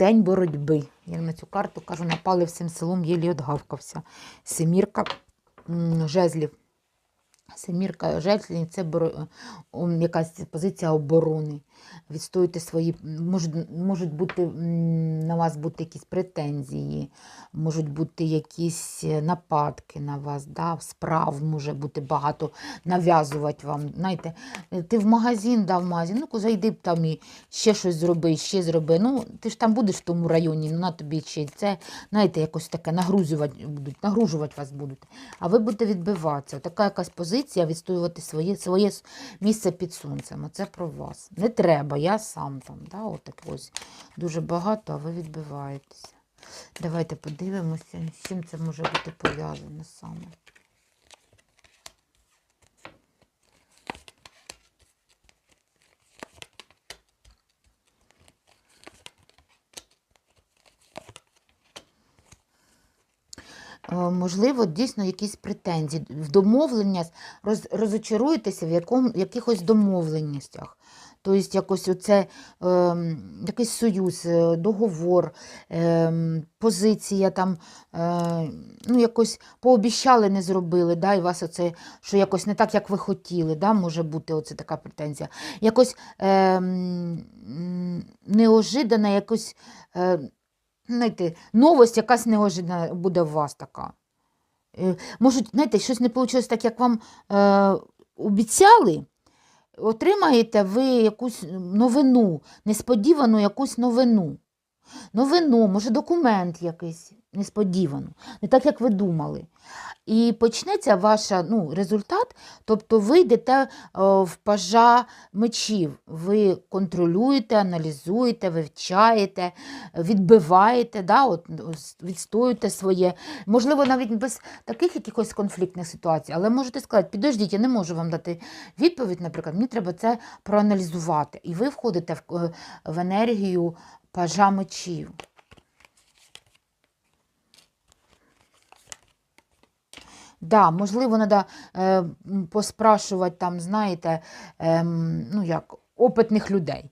день боротьби. Я на цю карту кажу, напали всім селом, єлі отгавкався. Семірка жезлів. Семірка жезлів це якась позиція оборони. Відстоюєте свої, можуть, можуть бути на вас бути якісь претензії, можуть бути якісь е, нападки на вас, да? справ може бути багато, нав'язувати вам. Знаєте, ти в магазин дав магазин, ну зайди там і ще щось зроби, ще зроби. Ну, ти ж там будеш в тому районі, ну на тобі ще це, знаєте, якось таке нагрузувати будуть, нагружувати вас будуть. А ви будете відбиватися. Така якась позиція, відстоювати своє, своє місце під сонцем. Це про вас. Не треба, я сам там. Да? Отак ось дуже багато, а ви відбиваєтеся. Давайте подивимося, з чим це може бути пов'язане саме. Можливо, дійсно якісь претензії. В домовлення роз, розочаруєтеся в якому, якихось домовленостях. Тобто якось оце, е, якийсь союз, е, договор, е, позиція там, е, ну якось пообіщали, не зробили, да, і вас оце, що якось не так, як ви хотіли, да, може бути оце така претензія. Якось е, м, якось. Е, знаєте, новость якась неожиданна буде у вас така. Може, Можуть, знаєте, щось не вийшло так, як вам е, обіцяли, отримаєте ви якусь новину, несподівану якусь новину. Новину, може, документ якийсь несподівано, не так, як ви думали. І почнеться ваш ну, результат, тобто ви йдете о, в пажа мечів. Ви контролюєте, аналізуєте, вивчаєте, відбиваєте, да, от, відстоюєте своє. Можливо, навіть без таких якихось конфліктних ситуацій, але можете сказати, підождіть, я не можу вам дати відповідь, наприклад, мені треба це проаналізувати. І ви входите в, е, в енергію пажа мечів. Да, можливо, треба е, поспрашувати там, знаєте, ем, ну як, опитних людей.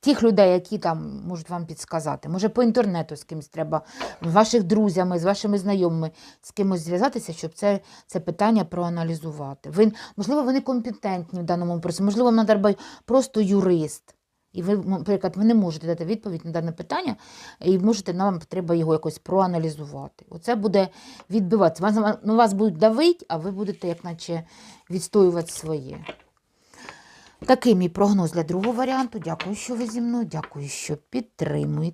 Тих людей, які там можуть вам підсказати. Може, по інтернету з кимось треба, з ваших друзями, з вашими знайомими, з кимось зв'язатися, щоб це, це питання проаналізувати. Ви, можливо, вони компетентні в даному процесі, можливо, вам треба просто юрист. І ви, наприклад, ви не можете дати відповідь на дане питання, і можете, нам треба його якось проаналізувати. Оце буде відбиватися. Вас, ну, вас будуть давити, а ви будете, як наче, відстоювати своє. Такий мій прогноз для другого варіанту. Дякую, що ви зі мною. Дякую, що підтримуєте.